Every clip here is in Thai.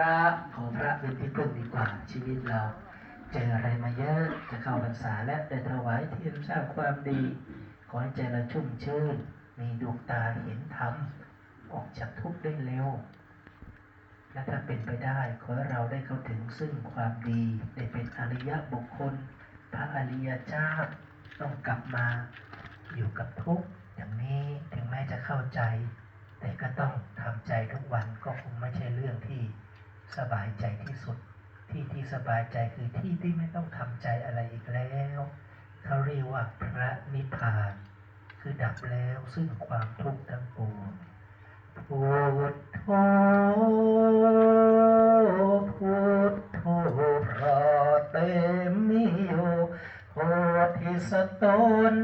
ระขอพระเป็นที่พึ่งดีกว่าชีวิตเรา เจออะไรมาเยอะจะเข้าพรรษาและได้ถวายเทียนสร้างความดี ขอให้ใจเราชุ่มชื่น มีดวงตาเห็นธรรมออกจากทุกข์ได้เร็วและถ้าเป็นไปได้ขอให้เราได้เข้าถึงซึ่งความดีได้เป็นอริยบุคคล พระอริยเจ้าต้องกลับมาอยู่กับทุกข์อย่างนี้ถึงแม้จะเข้าใจ แต่ก็ต้องทำใจทุกวันก็คงไม่ใช่เรื่อง สบายใจที่สุด ที่ที่สบายใจคือที่ที่ไม่ต้องทำใจอะไรอีกแล้วเขาเรียกว่าพระนิพพาน คือดับแล้วซึ่งความทุกข์ทั้งปวงพุทโธพุทโธพระเตมิโยโพธิสโต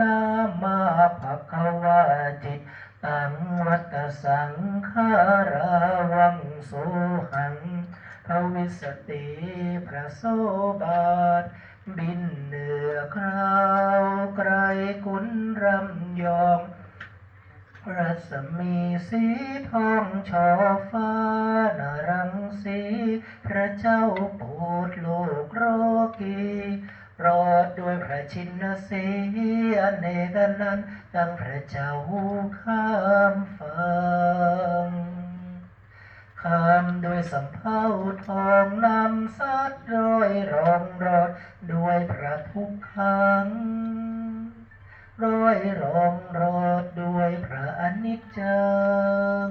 นามาภควาจิตตังวัตสังขาราวังโส สติพระโสบาท บินเหนือคราวไกลกุนรำยอง รัศมีสีทองชอฟ้านารังสี พระเจ้าปรดโลกโรกีรอดด้วยพระชินสีอเนกนันต์ตั้งพระเจ้าข้ามฟัง ข้ามด้วยสำเภาทองนำซัดร้อยรองรอดด้วยพระทุกขังร้อยรองรอดด้วยพระอนิจจัง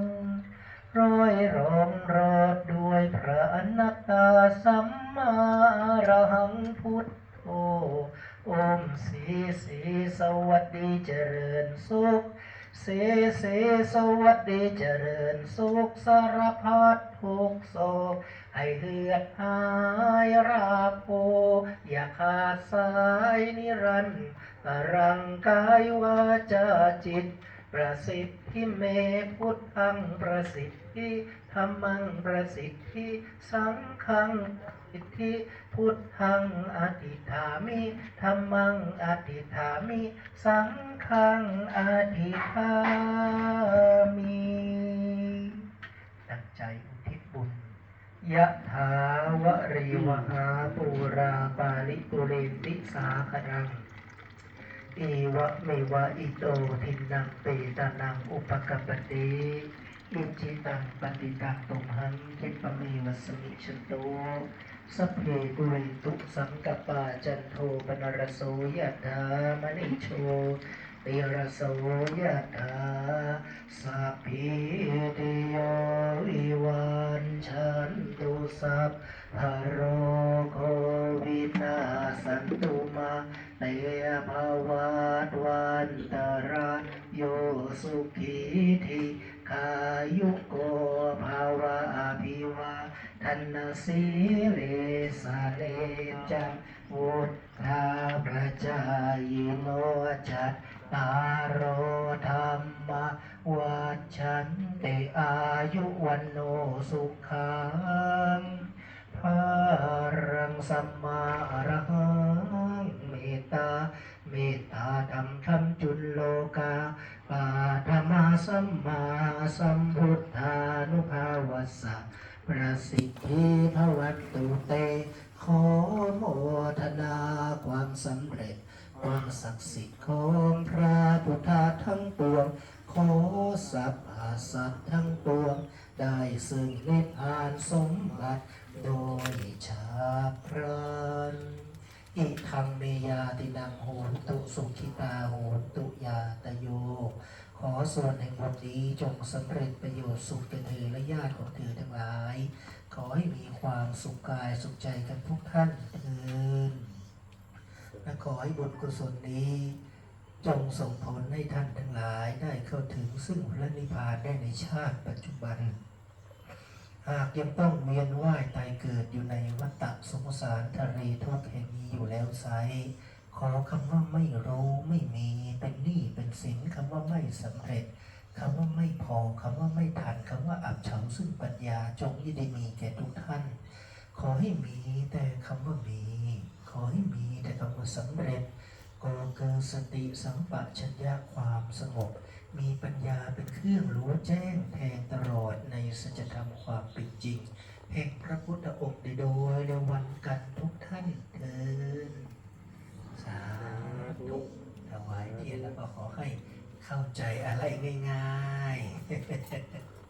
ร้อยรองรอดด้วยพระอนัตตาสัมมาอรหังพุทโธอมสีสีสวัสดีเจริญสุข เสเสสวัสดีเจริญสุขสารพัดทุกโศกให้เหือดหายราโภอย่าขาดสายนิรันดร์ตรังกายวาจาจิต ประสิทธิเมพุทธังประสิทธิธรรมังประสิทธิสังฆังสิทธิ พุทธังอธิฐามิธรรมังอธิฐามิ สังฆังอธิฐามิตั้งใจอุทิศบุญยะถาวริวหาปูราปาลิปุเรนติสาครังเอวะเมวะอิโตทินังเปตานังอุปกัปติอิจิตังปฏิตังตุมหังคิปะเมวะสมิชโต สัพเพกุเรตุสังกปาจันโทปนรสโสยะถามณิโชติรสโสยะถาสัพพิติโยวิวันชันตุสัพพะโรโควินาสันตุมาเตภวัตวันตรายโยสุขีธิขายุโกภาวะอภิวา ทันสีเลสะเลจังวุฒาประจายโนจัตตารโอธรรมวัชันเตอายุวันโนสุขังพรังสัมมาอรหังเมตตาเมตตาธรรมธรรมจุลโลกาปาธรรมาสัมมาสัมพุทธานุภาวัสสะ ประสิทธิพวัตตุเต ขอโมทนาความสำเร็จ ความศักดิ์สิทธิ์ของพระพุทธทั้งปวง ขอสัพพสัตว์ทั้งปวง ได้ซึ่งนิพพานสมบัติโดยชาพรัน อิทังเมยาตินังโหนตุสุขิตาโหนตุยาตโย ขอส่วนแห่งวันนี้จงสำเร็จประโยชน์สุขแก่เธอและญาติของเธอทั้งหลาย ขอให้มีความสุขกายสุขใจกันทุกท่านเถิดและขอให้บุญกุศลนี้ จงส่งผลให้ท่านทั้งหลายได้เข้าถึงซึ่งพระนิพพานได้ในชาติปัจจุบัน หากยังต้องเวียนว่ายตายเกิดอยู่ในวัฏฏะสงสารทะเลทุกข์แห่งนี้อยู่แล้วไซขอคำว่าไม่รู้ไม่มีเป็นหนี้เป็นสินคำว่าไม่สำเร็จคำว่าไม่พอคำว่าไม่ทันคำว่าอับเฉาซึ่งปัญญาจงยิ่งได้มีแก่ทุกท่าน ขอให้มีแต่คำว่ามี ขอให้มีแต่คำว่าสำเร็จก็เกิดสติสัมปชัญญะความสงบ มีปัญญาเป็นเครื่องรู้แจ้งแทงตลอดในสัจธรรมความเป็นจริงแห่งพระพุทธองค์ในโดยในวันกันทุกท่านเถิดสาธุถวายเทียนแล้วก็ขอให้เข้าใจอะไรง่ายๆ